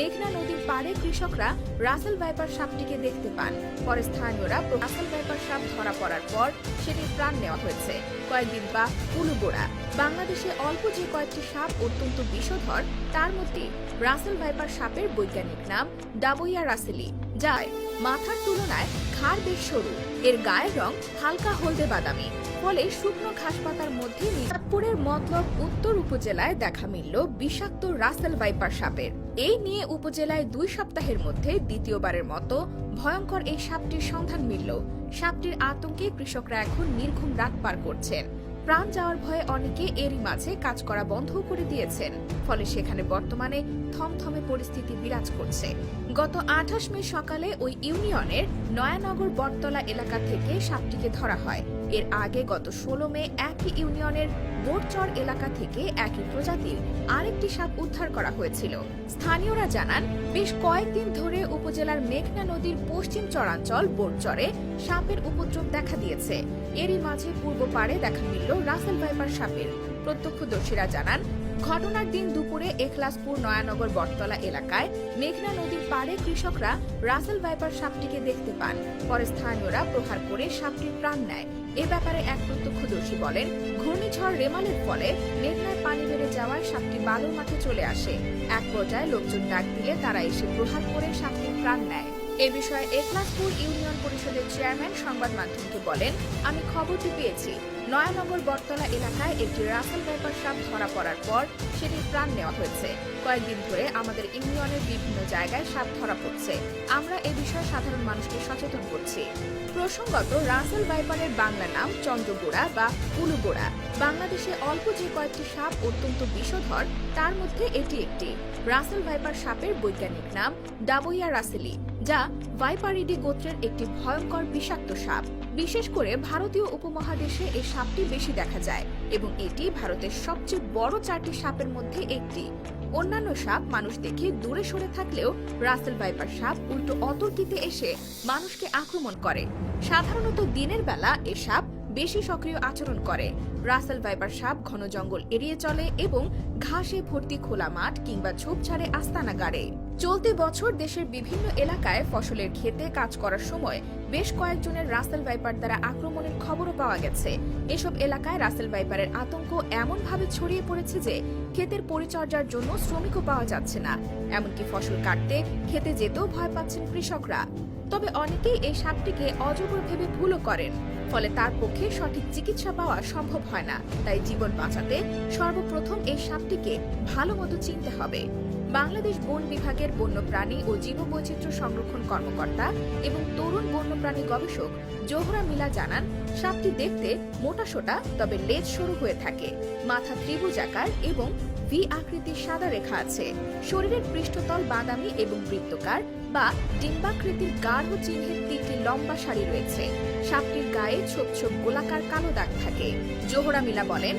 মেঘনা নদীর পাড়ে কৃষকরা রাসেল ভাইপার সাপটিকে দেখতে পান। পরে স্থানীয়রা রাসেল ভাইপার সাপ ধরা পড়ার পর সেটির প্রাণ নেওয়া হয়েছে। কয়েকদিন বা কুলুবোড়া বাংলাদেশে অল্প যে কয়েকটি সাপ অত্যন্ত বিষধর, তার মধ্যে রাসেল ভাইপার সাপের বৈজ্ঞানিক নাম ডাবইয়া রাসেলি যায় মাথার তুলনায় বেশ সরু এর গায়ের রং হালকা হলদে বাদামি ফলে শুকনো ঘাস পাতার মধ্যে নিজাতপুরের মতলব উত্তর উপজেলায় দেখা মিলল বিষাক্ত রাসেল বাইপার সাপের। এই নিয়ে উপজেলায় দুই সপ্তাহের মধ্যে দ্বিতীয়বারের মতো ভয়ঙ্কর এই সাপটির সন্ধান মিলল। সাপটির আতঙ্কে কৃষকরা এখন নির্ঘুম রাত পার করছেন। প্রাণ যাওয়ার ভয়ে অনেকে এরই মাঝে কাজ করা বন্ধ করে দিয়েছেন। ফলে সেখানে বর্তমানে থমথমে পরিস্থিতি বিরাজ করছে। গত আঠাশ মে সকালে ওই ইউনিয়নের নয়ানগর বটতলা এলাকা থেকে সাপটিকে ধরা হয়। এর আগে গত ষোলো মে একই ইউনিয়নের বোটচর এলাকা থেকে একই প্রজাতির আরেকটি সাপ উদ্ধার করা হয়েছিল। স্থানীয়রা জানান, বেশ কয়েকদিন ধরে উপজেলার মেঘনা নদীর পশ্চিম চরাঞ্চল বোটচরে সাপের উপদ্রব দেখা দিয়েছে। এরই মাঝে পূর্ব পাড়ে দেখা মিলল রাসেল ভাইপার সাপের প্রত্যক্ষদর্শীরা জানান, ঘটনার দিন দুপুরে এখলাসপুর নয়ানগর বটতলা এলাকায় মেঘনা নদীর পাড়ে কৃষকরা রাসেল ভাইপার সাপটিকে দেখতে পান। পরে স্থানীয়রা প্রহার করে সাপটির প্রাণ নেয়। এ ব্যাপারে এক প্রত্যক্ষদর্শী বলেন, ঘূর্ণিঝড় রেমালের ফলে মেঘনায় পানি বেড়ে যাওয়ায় সাপটি বালুর মাঠে চলে আসে। এক পর্যায়ে লোকজন ডাক দিলে তারা এসে প্রহার করে সাপটির প্রাণ নেয়। এ বিষয়ে একলাসপুর ইউনিয়ন পরিষদের চেয়ারম্যান সংবাদ মাধ্যমকে বলেন, আমি খবরটি পেয়েছি। নয়ানগর বটতলা এলাকায় একটি রাসেল ভাইপার সাপ ধরা পড়ার পর সেটির প্রাণ নেওয়া হয়েছে। কয়েকদিন ধরে আমাদের ইউনিয়নের বিভিন্ন জায়গায় সাপ ধরা পড়ছে। আমরা এ বিষয়ে সাধারণ মানুষকে সচেতন করছি। প্রসঙ্গত রাসেল ভাইপারের বাংলা নাম চন্দ্রগোড়া বা কুলুগোড়া বাংলাদেশে অল্প যে কয়েকটি সাপ অত্যন্ত বিষধর, তার মধ্যে এটি একটি। রাসেল ভাইপার সাপের বৈজ্ঞানিক নাম ডাবইয়া রাসেলি। যা ভাইপারিডি গোত্রের একটি ভয়ঙ্কর বিষাক্ত সাপ। বিশেষ করে ভারতীয় উপমহাদেশে এই সাপটি বেশি দেখা যায় এবং এটি ভারতের সবচেয়ে বড় চারটি সাপের মধ্যে একটি। অন্যান্য সাপ মানুষ দেখে দূরে সরে থাকলেও রাসেল ভাইপার সাপ উল্টো অতর্কিতে এসে মানুষকে আক্রমণ করে। সাধারণত দিনের বেলা এ সাপ বেশি সক্রিয় আচরণ করে। রাসেল ভাইপার সাপ ঘন জঙ্গল এড়িয়ে চলে এবং ঘাসে ভর্তি খোলা মাঠ কিংবা ঝোপঝাড়ে আস্তানা গাড়ে। চলতি বছর দেশের বিভিন্ন এলাকায় ফসলের ক্ষেতে কাজ করার সময় বেশ কয়েকজনের রাসেল ভাইপার দ্বারা আক্রমণের খবরও পাওয়া গেছে। এসব এলাকায় রাসেল ভাইপারের আতঙ্ক এমনভাবে ছড়িয়ে পড়েছে যে ক্ষেতের পরিচর্যার জন্য শ্রমিকও পাওয়া যাচ্ছে না। এমনকি ফসল কাটতে খেতে যেতেও ভয় পাচ্ছেন কৃষকরা। তবে অনেকেই এই সাপটিকে অজগর ভেবে ভুলও করেন, ফলে তার পক্ষে সঠিক চিকিৎসা পাওয়া সম্ভব হয় না। তাই জীবন বাঁচাতে সর্বপ্রথম এই সাপটিকে ভালো মতো চিনতে হবে। বাংলাদেশ বন বিভাগের বন্যপ্রাণী ও জীববৈচিত্র্য সংরক্ষণ কর্মকর্তা এবং তরুণ বন্যপ্রাণী গবেষক জোহরা মিলা জানান, সাপটি দেখতে মোটাসোটা তবে লেজ সরু হয়ে থাকে, মাথা ত্রিভুজাকার এবং ভি আকৃতির সাদা রেখা আছে। শরীরের পৃষ্ঠতল বাদামি এবং বৃত্তকার বা ডিম্বাকৃতির গাঢ় চিহ্নের তিনটি লম্বা শাড়ি রয়েছে। সাপটির গায়ে ছোপ ছোপ গোলাকার কালো দাগ থাকে। জোহরা মিলা বলেন